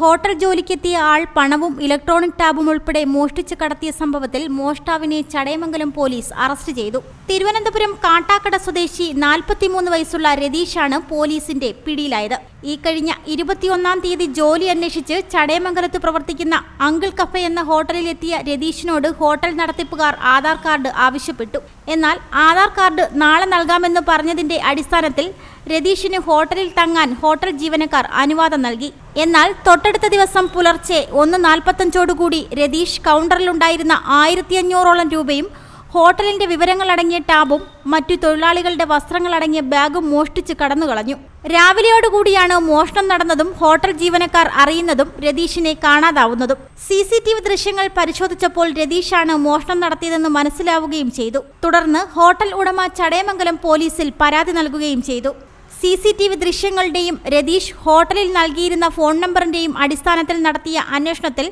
Hotel ജോലിക്കെത്തിയ ആൾ പണവും electronic ടാബും ഉൾപ്പെടെ മോഷ്ടിച്ച് കടത്തിയ സംഭവത്തിൽ മോഷ്ടാവിനെ ചടയമംഗലം പോലീസ് അറസ്റ്റ് ചെയ്തു. തിരുവനന്തപുരം കാട്ടാക്കട സ്വദേശി നാൽപ്പത്തിമൂന്ന് വയസ്സുള്ള രതീഷാണ് പോലീസിന്റെ പിടിയിലായത്. ഈ കഴിഞ്ഞ ഇരുപത്തിയൊന്നാം തീയതി ജോലി അന്വേഷിച്ച് ചടയമംഗലത്ത് പ്രവർത്തിക്കുന്ന അങ്കിൾ കഫെ എന്ന ഹോട്ടലിൽ എത്തിയ രതീഷിനോട് ഹോട്ടൽ നടത്തിപ്പുകാർ ആധാർ കാർഡ് ആവശ്യപ്പെട്ടു. എന്നാൽ ആധാർ കാർഡ് നാളെ നൽകാമെന്ന് പറഞ്ഞതിന്റെ അടിസ്ഥാനത്തിൽ രതീഷിന് ഹോട്ടലിൽ തങ്ങാൻ ഹോട്ടൽ ജീവനക്കാർ അനുവാദം നൽകി. എന്നാൽ തൊട്ടടുത്ത ദിവസം പുലർച്ചെ ഒന്ന് നാൽപ്പത്തഞ്ചോടുകൂടി രതീഷ് കൗണ്ടറിലുണ്ടായിരുന്ന ആയിരത്തി അഞ്ഞൂറോളം രൂപയും ഹോട്ടലിന്റെ വിവരങ്ങളടങ്ങിയ ടാബും മറ്റു തൊഴിലാളികളുടെ വസ്ത്രങ്ങളടങ്ങിയ ബാഗും മോഷ്ടിച്ച് കടന്നുകളഞ്ഞു. രാവിലെയോടുകൂടിയാണ് മോഷണം നടന്നതും ഹോട്ടൽ ജീവനക്കാർ അറിയുന്നതും രതീഷിനെ കാണാതാവുന്നതും. സി സി ടി വി ദൃശ്യങ്ങൾ പരിശോധിച്ചപ്പോൾ രതീഷാണ് മോഷണം നടത്തിയതെന്ന് മനസ്സിലാവുകയും ചെയ്തു. തുടർന്ന് ഹോട്ടൽ ഉടമ ചടയമംഗലം പോലീസിൽ പരാതി നൽകുകയും ചെയ്തു. സി സി ടി വി ദൃശ്യങ്ങളുടെയും രതീഷ് ഹോട്ടലിൽ നൽകിയിരുന്ന ഫോൺ നമ്പറിന്റെയും അടിസ്ഥാനത്തിൽ നടത്തിയ അന്വേഷണത്തിൽ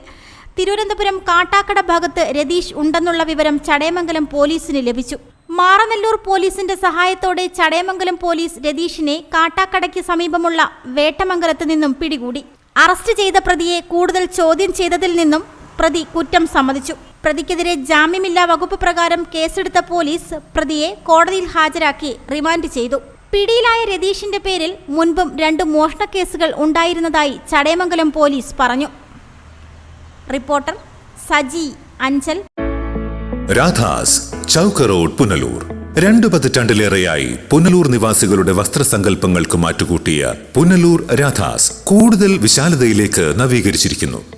തിരുവനന്തപുരം കാട്ടാക്കട ഭാഗത്ത് രതീഷ് ഉണ്ടെന്നുള്ള വിവരം ചടയമംഗലം പോലീസിന് ലഭിച്ചു. മാറനല്ലൂർ പോലീസിന്റെ സഹായത്തോടെ ചടയമംഗലം പോലീസ് രതീഷിനെ കാട്ടാക്കടയ്ക്ക് സമീപമുള്ള വേട്ടമംഗലത്ത് നിന്നും പിടികൂടി. അറസ്റ്റ് ചെയ്ത പ്രതിയെ കൂടുതൽ ചോദ്യം ചെയ്തതിൽ നിന്നും പ്രതി കുറ്റം സമ്മതിച്ചു. പ്രതിക്കെതിരെ ജാമ്യമില്ലാ വകുപ്പ് പ്രകാരം കേസെടുത്ത പോലീസ് പ്രതിയെ കോടതിയിൽ ഹാജരാക്കി റിമാൻഡ് ചെയ്തു. പിടിയിലായ രതീഷിന്റെ പേരിൽ മുൻപും രണ്ട് മോഷണ കേസുകൾ ഉണ്ടായിരുന്നതായി ചടയമംഗലം പോലീസ് പറഞ്ഞു. റിപ്പോർട്ടർ സജി അഞ്ചൽ. രാധാസ് ചൗക്ക് റോഡ് പുനലൂർ. രണ്ടു പതിറ്റാണ്ടിലേറെയായി പുനലൂർ നിവാസികളുടെ വസ്ത്രസങ്കല്പങ്ങൾക്ക് മാറ്റുകൂട്ടിയ പുനലൂർ രാധാസ് കൂടുതൽ വിശാലതയിലേക്ക് നവീകരിച്ചിരിക്കുന്നു.